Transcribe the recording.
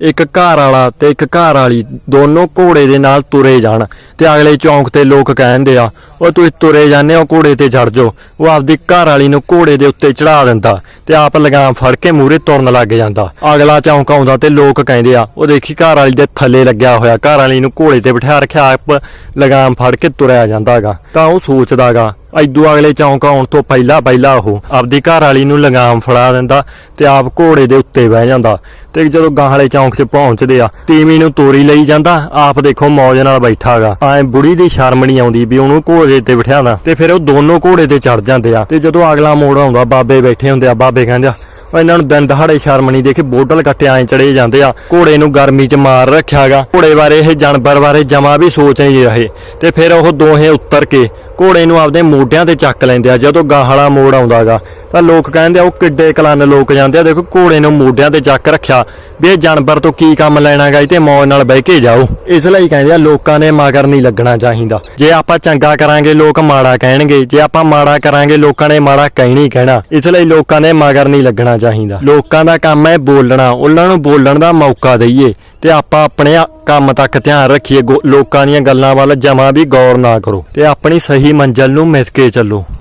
ਇੱਕ ਘਰ ਵਾਲਾ ਤੇ ਇੱਕ ਘਰ ਵਾਲੀ ਦੋਨੋਂ ਘੋੜੇ ਦੇ ਨਾਲ ਤੁਰੇ ਜਾਣ ਤੇ ਅਗਲੇ ਚੌਂਕ ਤੇ ਲੋਕ ਕਹਿੰਦੇ ਆ ਉਹ ਤੁਸੀਂ ਤੁਰੇ ਜਾਂਦੇ ਹੋ, ਘੋੜੇ ਤੇ ਚੜ ਜਾਓ। ਉਹ ਆਪਦੀ ਘਰ ਵਾਲੀ ਨੂੰ ਘੋੜੇ ਦੇ ਉੱਤੇ ਚੜਾ ਦਿੰਦਾ। ਤੇ ਆਪ ਲਗਾਮ ਫੜ ਕੇ ਮੂਰੇ ਤੁਰਨ ਲੱਗ ਜਾਂਦਾ। ਅਗਲਾ ਚੌਂਕ ਆਉਂਦਾ ਤੇ ਲੋਕ ਕਹਿੰਦੇ ਆ, ਉਹ ਦੇਖੀ ਘਰ ਵਾਲੀ ਦੇ ਥੱਲੇ ਲੱਗਿਆ ਹੋਇਆ, ਘਰ ਵਾਲੀ ਨੂੰ ਘੋੜੇ ਤੇ ਬਿਠਾ ਰੱਖਿਆ, ਆਪ ਲਗਾਮ ਫੜ ਕੇ ਤੁਰਿਆ ਜਾਂਦਾਗਾ। ਤਾਂ ਉਹ ਸੋਚਦਾਗਾ ਐਦੂ ਅਗਲੇ ਚੌਂਕ ਆਉਣ ਤੋਂ ਪਹਿਲਾਂ ਪਹਿਲਾਂ ਉਹ ਆਪਦੀ ਘਰ ਵਾਲੀ ਨੂੰ ਲਗਾਮ ਫੜਾ ਦਿੰਦਾ ਤੇ ਆਪ ਘੋੜੇ ਦੇ ਉੱਤੇ ਬਹਿ ਜਾਂਦਾ। ਤੇ ਜਦੋਂ ਗਾਂ ਵਾਲੇ ਚੌਂਕ 'ਚ ਪਹੁੰਚਦੇ ਆ, ਤੀਵੀਂ ਨੂੰ ਤੋਰੀ ਲਈ ਜਾਂਦਾ, ਆਪ ਦੇਖੋ ਮੌਜ ਨਾਲ ਬੈਠਾਗਾ। ਐ ਬੁੜੀ ਦੀ ਸ਼ਰਮ ਨਹੀਂ ਆਉਂਦੀ ਵੀ ਉਹਨੂੰ ਘੋੜੇ ਤੇ ਬਿਠਾਣਾ ਤੇ ਫਿਰ ਉਹ ਦੋਨੋਂ ਘੋੜੇ ਤੇ ਚੜ ਜਾਂਦੇ ਆ। ਤੇ ਜਦੋਂ ਅਗਲਾ ਮੋੜ ਆਉਂਦਾ, ਬਾਬੇ ਬੈਠੇ ਹੁੰਦੇ ਆ, ਬਾਬੇ ਕਹਿੰਦੇ ਆ। ਉਹ ਇਹਨਾਂ ਨੂੰ ਦਿਨ ਦਹਾੜੇ ਸ਼ਰਮ ਨਹੀਂ ਦੇਖੇ ਬੋਟਲ ਕੱਟੇ ਐ ਚੜੇ ਜਾਂਦੇ ਆ। ਘੋੜੇ ਨੂੰ ਗਰਮੀ 'ਚ ਮਾਰ ਰੱਖਿਆਗਾ ਘੋੜੇ ਬਾਰੇ ਇਹ ਜਾਨਵਰ ਬਾਰੇ ਜਮਾ ਵੀ ਸੋਚ ਨਹੀਂ ਰਹੇ। ਤੇ ਫਿਰ ਉਹ ਦੋਹੇ ਉੱਤਰ ਕੇ ਘੋੜੇ ਨੂੰ ਆਪਦੇ ਮੋਢਿਆਂ ਤੇ ਚੱਕ ਲੈਂਦੇ ਆ, ਜਦੋਂ ਗਾਹਲਾ ਮੋੜ ਆਉਂਦਾਗਾ ਤਾਂ ਲੋਕ ਕਹਿੰਦੇ ਆ ਉਹ ਕਿੱਡੇ ਕਲਨ ਲੋਕ ਜਾਂਦੇ ਆ। ਦੇਖੋ ਘੋੜੇ ਨੂੰ ਮੋਢਿਆਂ ਤੇ ਚੱਕ ਰੱਖਿਆ। ਵੀ ਇਹ ਜਾਨਵਰ ਤੋਂ ਕੀ ਕੰਮ ਲੈਣਾਗਾ ਇਹ ਤੇ ਮੌਜ ਨਾਲ ਬਹਿ ਕੇ ਜਾਓ। ਇਸ ਲਈ ਕਹਿੰਦੇ ਆ ਲੋਕਾਂ ਨੇ ਮਗਰ ਨਹੀਂ ਲੱਗਣਾ ਚਾਹੀਦਾ। ਜੇ ਆਪਾਂ ਚੰਗਾ ਕਰਾਂਗੇ, ਲੋਕ ਮਾੜਾ ਕਹਿਣਗੇ। ਜੇ ਆਪਾਂ ਮਾੜਾ ਕਰਾਂਗੇ, ਲੋਕਾਂ ਨੇ ਮਾੜਾ ਕਹਿਣੀ ਹੀ ਕਹਿਣਾ। ਇਸ ਲਈ ਲੋਕਾਂ ਨੇ ਮਗਰ ਨਹੀਂ ਲੱਗਣਾ ਚਾਹੀਦਾ। ਲੋਕਾਂ ਦਾ ਕੰਮ ਹੈ ਬੋਲਣਾ। ਉਹਨਾਂ ਨੂੰ ਬੋਲਣ ਦਾ ਮੌਕਾ ਦਈਏ। ਤੇ ਆਪਾਂ ਆਪਣੇ ਕੰਮ ਤੱਕ ਧਿਆਨ ਰੱਖੀਏ। ਗੋ- ਲੋਕਾਂ ਦੀਆਂ ਗੱਲਾਂ ਵੱਲ ਜਮਾ ਵੀ ਗੌਰ ਨਾ ਕਰੋ। ਤੇ ਆਪਣੀ ਸਹੀ ਮੰਜ਼ਲ ਨੂੰ ਮਿਸ ਕੇ ਚੱਲੋ।